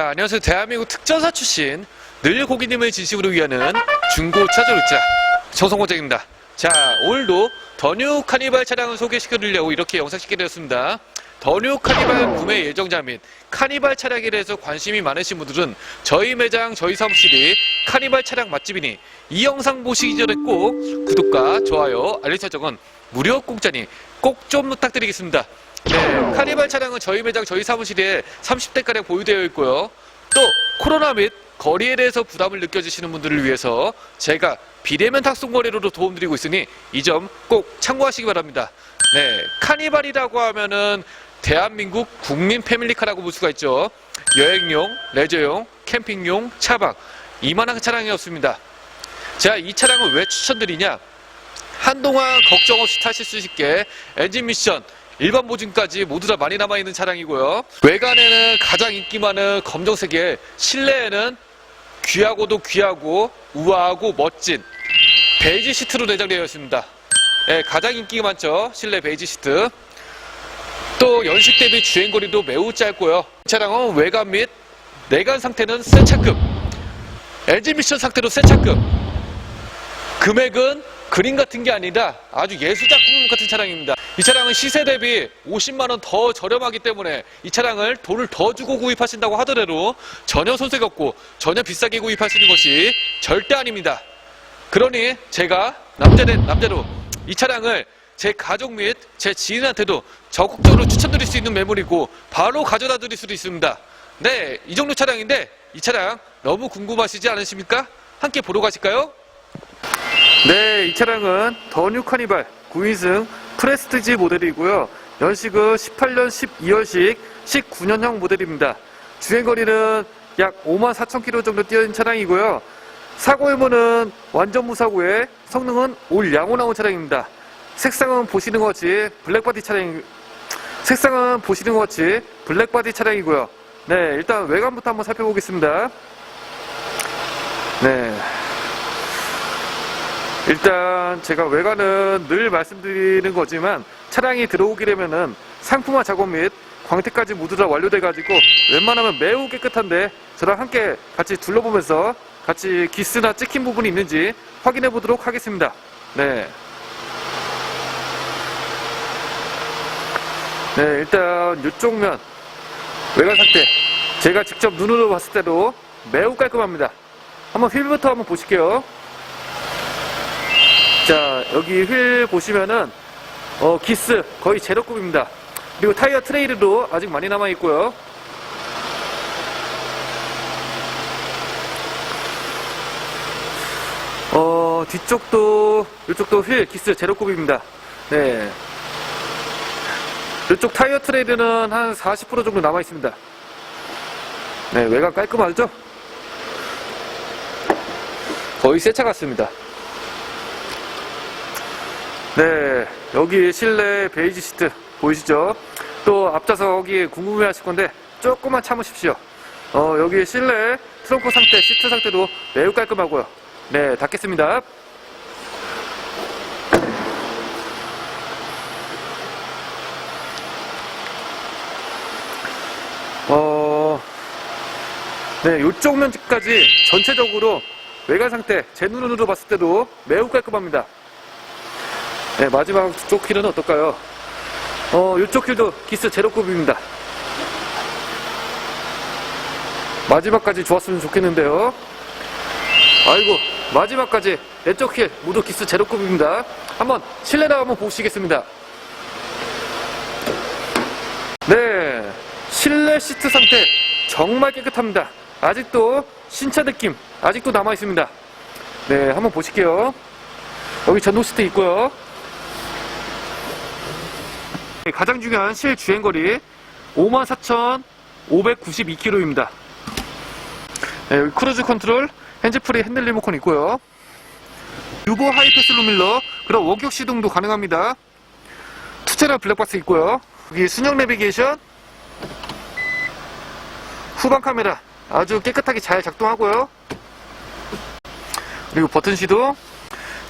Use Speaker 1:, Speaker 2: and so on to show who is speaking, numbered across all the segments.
Speaker 1: 자, 안녕하세요. 대한민국 특전사 출신 늘 고객님을 진심으로 위하는 중고차 조력자 정성호장입니다. 자, 오늘도 더뉴 카니발 차량을 소개시켜드리려고 이렇게 영상 찍게 되었습니다. 더뉴 카니발 구매 예정자 및 카니발 차량에 대해서 관심이 많으신 분들은 저희 매장, 저희 사무실이 카니발 차량 맛집이니 이 영상 보시기 전에 꼭 구독과 좋아요, 알림 설정은 무료 공짜니 꼭 좀 부탁드리겠습니다. 네, 카니발 차량은 저희 매장, 저희 사무실에 30대가량 보유되어 있고요. 또 코로나 및 거리에 대해서 부담을 느껴지시는 분들을 위해서 제가 비대면 탁송 거래로도 도움드리고 있으니 이 점 꼭 참고하시기 바랍니다. 네, 카니발이라고 하면은 대한민국 국민 패밀리카라고 볼 수가 있죠. 여행용, 레저용, 캠핑용, 차박 이만한 차량이었습니다. 제가 이 차량을 왜 추천드리냐? 한동안 걱정 없이 타실 수 있게 엔진 미션, 일반 보증까지 모두 다 많이 남아있는 차량이고요. 외관에는 가장 인기 많은 검정색에 실내에는 귀하고도 귀하고 우아하고 멋진 베이지 시트로 내장되어 있습니다. 예, 가장 인기가 많죠. 실내 베이지 시트. 또 연식 대비 주행거리도 매우 짧고요. 이 차량은 외관 및 내관 상태는 새 차급. 엔진 미션 상태로 새 차급. 금액은 그림 같은 게 아니라 아주 예술 작품 같은 차량입니다. 이 차량은 시세 대비 50만 원 더 저렴하기 때문에 이 차량을 돈을 더 주고 구입하신다고 하더라도 전혀 손색 없고 전혀 비싸게 구입하시는 것이 절대 아닙니다. 그러니 제가 남자된 남자로 이 차량을 제 가족 및 제 지인한테도 적극적으로 추천드릴 수 있는 매물이고 바로 가져다 드릴 수도 있습니다. 네, 이 정도 차량인데 이 차량 너무 궁금하시지 않으십니까? 함께 보러 가실까요? 네, 이 차량은 더뉴 카니발 9인승 프레스티지 모델이고요. 연식은 18년 12월식 19년형 모델입니다. 주행거리는 약 5만 4천 킬로 정도 뛰어있는 차량이고요. 사고 유무는 완전 무사고에 성능은 올 양호 나온 차량입니다. 색상은 보시는 것 같이 블랙바디 차량, 색상은 보시는 것 같이 블랙바디 차량이고요. 네, 일단 외관부터 한번 살펴보겠습니다. 네. 일단 제가 외관은 늘 말씀드리는 거지만 차량이 들어오게 되면은 상품화 작업 및 광택까지 모두 다 완료돼 가지고 웬만하면 매우 깨끗한데 저랑 함께 같이 둘러보면서 같이 기스나 찍힌 부분이 있는지 확인해 보도록 하겠습니다. 네. 네, 일단 이쪽 면 외관 상태 제가 직접 눈으로 봤을 때도 매우 깔끔합니다. 한번 휠부터 한번 보실게요. 자, 여기 휠 보시면은, 어, 기스 거의 제로급입니다. 그리고 타이어 트레이ル도 아직 많이 남아있고요. 어, 뒤쪽도, 이쪽도 휠 기스 제로급입니다. 네. 이쪽 타이어 트레이ル는 한40% 정도 남아있습니다. 네, 외관 깔끔하죠? 거의 새 차 같습니다. 네, 여기 실내 베이지 시트 보이시죠? 또 앞좌석이 궁금해 하실 건데 조금만 참으십시오. 어, 여기 실내 트렁크 상태, 시트 상태도 매우 깔끔하고요. 네, 닫겠습니다. 어, 네, 이쪽 면까지 전체적으로 외관 상태, 제 눈으로 봤을 때도 매우 깔끔합니다. 네, 마지막 쪽 휠은 어떨까요? 어, 이쪽 휠도 기스 제로급입니다. 마지막까지 좋았으면 좋겠는데요. 아이고, 마지막까지 내쪽 휠 모두 기스 제로급입니다. 한번 실내를 한번 보시겠습니다. 네, 실내 시트 상태 정말 깨끗합니다. 아직도 신차 느낌 아직도 남아 있습니다. 네, 한번 보실게요. 여기 전동 시트 있고요. 네, 가장 중요한 실 주행거리 54,592km입니다. 네, 여기 크루즈 컨트롤, 핸즈프리 핸들 리모컨 있고요. 유보 하이패스 루밀러, 그리고 원격 시동도 가능합니다. 투체럴 블랙박스 있고요. 여기 순정 내비게이션, 후방 카메라 아주 깨끗하게 잘 작동하고요. 그리고 버튼 시동,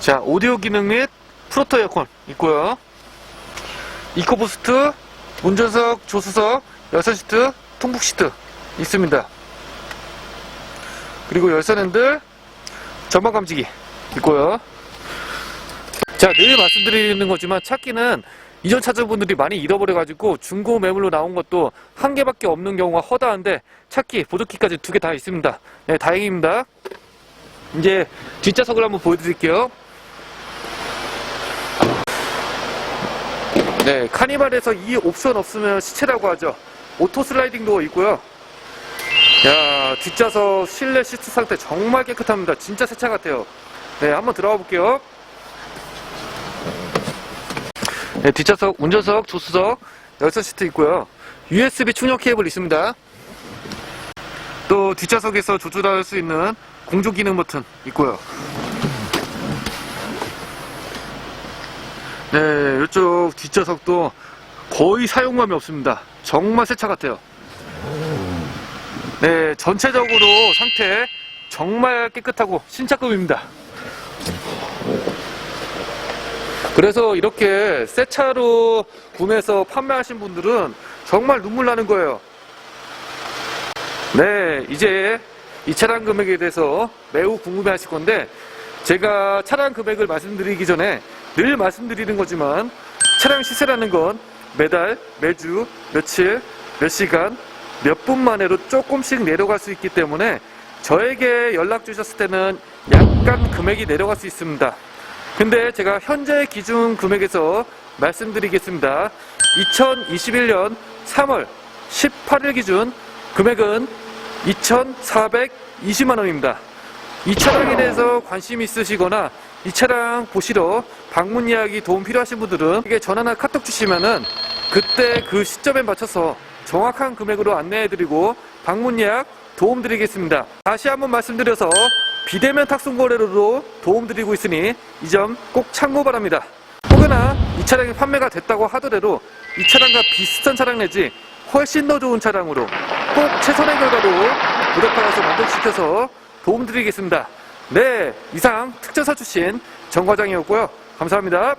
Speaker 1: 자 오디오 기능 및 프로토 에어컨 있고요. 이코부스트, 운전석, 조수석, 여선 시트, 통북 시트 있습니다. 그리고 열선 핸들, 전방 감지기 있고요. 자, 늘 말씀드리는 거지만 찾기는 이전 차주분들이 많이 잃어버려가지고 중고 매물로 나온 것도 한 개밖에 없는 경우가 허다한데 찾기, 보조키까지 두 개 다 있습니다. 네, 다행입니다. 이제 뒷좌석을 한번 보여드릴게요. 네, 카니발에서 이 옵션 없으면 시체라고 하죠. 오토 슬라이딩 도어 있고요. 야, 뒷좌석 실내 시트 상태 정말 깨끗합니다. 진짜 새 차 같아요. 네, 한번 들어가 볼게요. 네, 뒷좌석, 운전석, 조수석, 열선 시트 있고요. USB 충전 케이블 있습니다. 또 뒷좌석에서 조절할 수 있는 공조 기능 버튼 있고요. 네, 이쪽 뒷좌석도 거의 사용감이 없습니다. 정말 새 차 같아요. 네, 전체적으로 상태 정말 깨끗하고 신차급입니다. 그래서 이렇게 새 차로 구매해서 판매하신 분들은 정말 눈물 나는 거예요. 네, 이제 이 차량 금액에 대해서 매우 궁금해 하실 건데, 제가 차량 금액을 말씀드리기 전에 늘 말씀드리는 거지만, 차량 시세라는 건 매달, 매주, 며칠, 몇 시간, 몇 분 만에로 조금씩 내려갈 수 있기 때문에 저에게 연락 주셨을 때는 약간 금액이 내려갈 수 있습니다. 근데 제가 현재 기준 금액에서 말씀드리겠습니다. 2021년 3월 18일 기준 금액은 2,420만 원입니다. 이 차량에 대해서 관심 있으시거나 이 차량 보시러 방문 예약이 도움 필요하신 분들은 이게 전화나 카톡 주시면은 그때 그 시점에 맞춰서 정확한 금액으로 안내해드리고 방문 예약 도움 드리겠습니다. 다시 한번 말씀드려서 비대면 탁송 거래로도 도움 드리고 있으니 이 점 꼭 참고 바랍니다. 혹여나 이 차량이 판매가 됐다고 하더라도 이 차량과 비슷한 차량 내지 훨씬 더 좋은 차량으로 꼭 최선의 결과로 부탁받아서 만족시켜서 도움드리겠습니다. 네, 이상 특전사 출신 정 과장이었고요. 감사합니다.